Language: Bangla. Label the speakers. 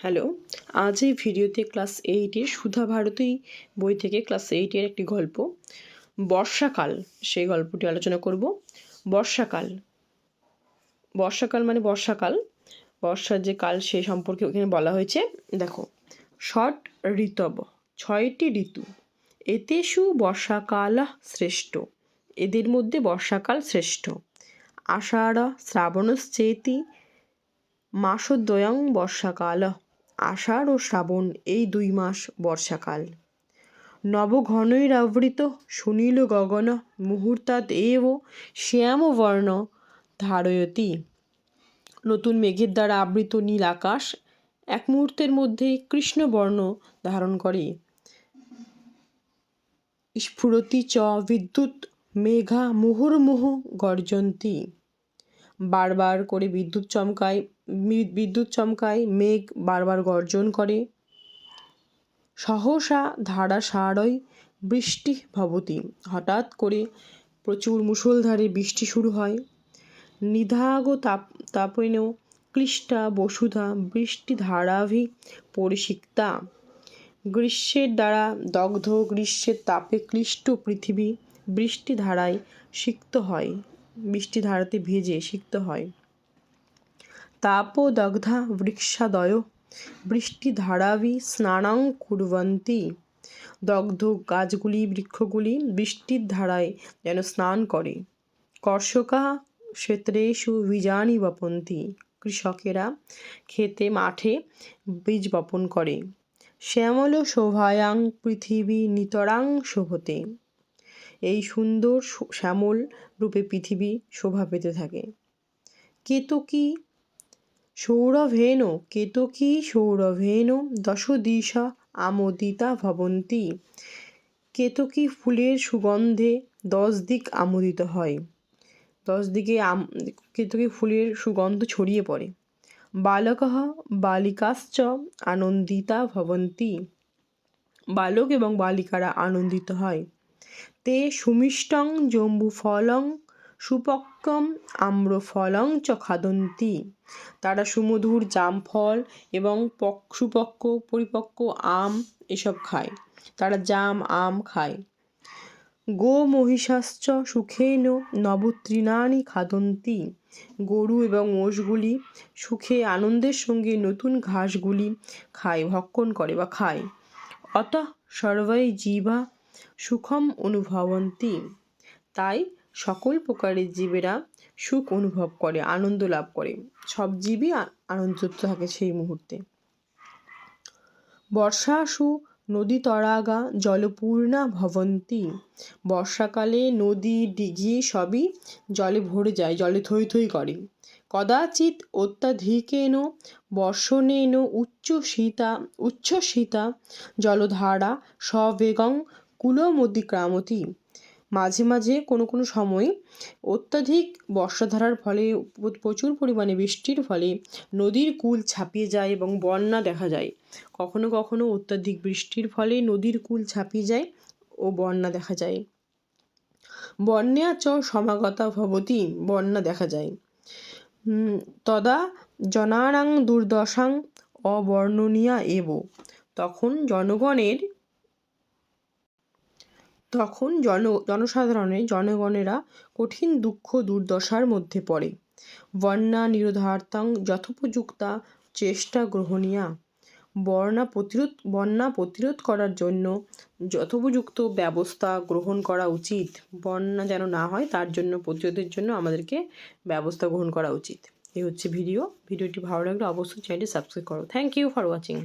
Speaker 1: হ্যালো, আজ এই ভিডিওতে ক্লাস এইটের সুধা ভারতী বই থেকে ক্লাস এইটের একটি গল্প। বর্ষাকাল, সেই গল্পটি আলোচনা করব। বর্ষাকাল। বর্ষাকাল মানে বর্ষাকাল। বর্ষার যে কাল, সে সম্পর্কে ওখানে বলা হয়েছে। দেখো, ষট ঋতব, ছয়টি ঋতু। এতেষু বর্ষাকাল শ্রেষ্ঠ। এদের মধ্যে বর্ষাকাল শ্রেষ্ঠ। আষাঢ় শ্রাবণশ্চেতি, মাসদ্বয়ং বর্ষাকাল। আষাঢ় ও শ্রাবণ এই দুই মাস বর্ষাকাল। নবঘনৈরাবৃত সুনীল গগন মুহূর্তাৎ এব শ্যামবর্ণ ধারয়তি। নতুন মেঘের দ্বারা আবৃত নীল আকাশ এক মুহূর্তের মধ্যে কৃষ্ণবর্ণ ধারণ করে। স্ফুরতি চ বিদ্যুৎ মেঘা মুহুর্মুহু গর্জন্তি। বারবার করে বিদ্যুৎ চমকায় বিদ্যুৎ চমকায়, মেঘ বারবার গর্জন করে। সহসা ধারাসারই বৃষ্টি ভবতি। হঠাৎ করে প্রচুর মুষলধারে বৃষ্টি শুরু হয়। নিধাগ তাপ তাপেন ক্লিষ্টা বসুধা বৃষ্টি ধারাভি পরিষিক্তা গ্রীষ্মের দ্বারা দগ্ধ, গ্রীষ্মের তাপে ক্লিষ্ট পৃথিবী বৃষ্টি ধারায় সিক্ত হয়। বৃষ্টি ধারাতে ভেজে সিক্ত হয়। তাপদগ্ধা বৃক্ষাদয় বৃষ্টিধারাবি স্নানাং কুর্বন্তি। দগ্ধ গাছগুলি, বৃক্ষগুলি বৃষ্টির ধারায় যেন স্নান করে। কর্ষকা ক্ষেত্রেষু বীজানি বপন্তি। কৃষকেরা খেতে মাঠে বীজ বপন করে। শ্যামল শোভায়াং পৃথিবী নিতরাং শোভতে। এই সুন্দর শ্যামল রূপে পৃথিবী শোভা পেতে থাকে। কেতকী সৌরভেন কেতকী সৌরভেন দশদিশা আমোদিতা ভবন্তি। কেতকী ফুলের সুগন্ধে দশ দিক আমোদিত হয়। দশ দিকে আম, কেতকী ফুলের সুগন্ধ ছড়িয়ে পড়ে। বালক বালিকাশ্চ আনন্দিতা ভবন্তি। বালক এবং বালিকারা আনন্দিত হয়। তে সুমিষ্টং জম্বুফলং সুপক্কম আম্রফলং চ খাদন্তি। তারা সুমধুর জামফল এবং পক, সুপক্ক, পরিপক্ক আম এসব খায়। তারা জাম, আম খায়। গো মহিষাশ্চ সুখেন নবতৃণানি খাদন্তি। গরু এবং মোষগুলি সুখে আনন্দের সঙ্গে নতুন ঘাসগুলি খায়, ভক্ষণ করে বা খায়। অত সর্বাই জীবা সুখম অনুভবন্তি। তাই সকল প্রকারের জীবেরা সুখ অনুভব করে, আনন্দ লাভ করে। সব জীবই আনন্দ থাকে সেই মুহূর্তে। বর্ষাসু নদী তরাগা জলপূর্ণা ভবন্তি। বর্ষাকালে নদী ডিঘি সবই জলে ভরে যায়, জলে থই থই করে। কদাচিৎ অত্যাধিকেন বর্ষণেন উচ্চসীতা উচ্ছ্বসিতা জলধারা সবেগং কুলমতিক্রামতি মাঝে মাঝে কোনো কোনো সময় অত্যাধিক বর্ষাধারার ফলে প্রচুর পরিমাণে বৃষ্টির ফলে নদীর কুল ছাপিয়ে যায় এবং বন্যা দেখা যায়। কখনো কখনো অত্যাধিক বৃষ্টির ফলে নদীর কুল ছাপিয়ে যায় ও বন্যা দেখা যায়। বন্যা চ সমাগতা ভবতি বন্যা দেখা যায়। তদা জনানাং দুর্দশাং অবর্ণনীয়া এব। তখন জনগণের তখন জন জনসাধারণের জনগণেরা কঠিন দুঃখ দুর্দশার মধ্যে পড়ে। বন্যা নিরোধার্থং যথোপযুক্তা চেষ্টা গ্রহণীয়া। বন্যা প্রতিরোধ বন্যা প্রতিরোধ করার জন্য যথোপযুক্ত ব্যবস্থা গ্রহণ করা উচিত। বন্যা যেন না হয়, তার জন্য প্রতিরোধের জন্য আমাদেরকে ব্যবস্থা গ্রহণ করা উচিত। এই হচ্ছে ভিডিও। ভিডিওটি ভালো লাগলে অবশ্যই চ্যানেলটি সাবস্ক্রাইব করো। Thank you for watching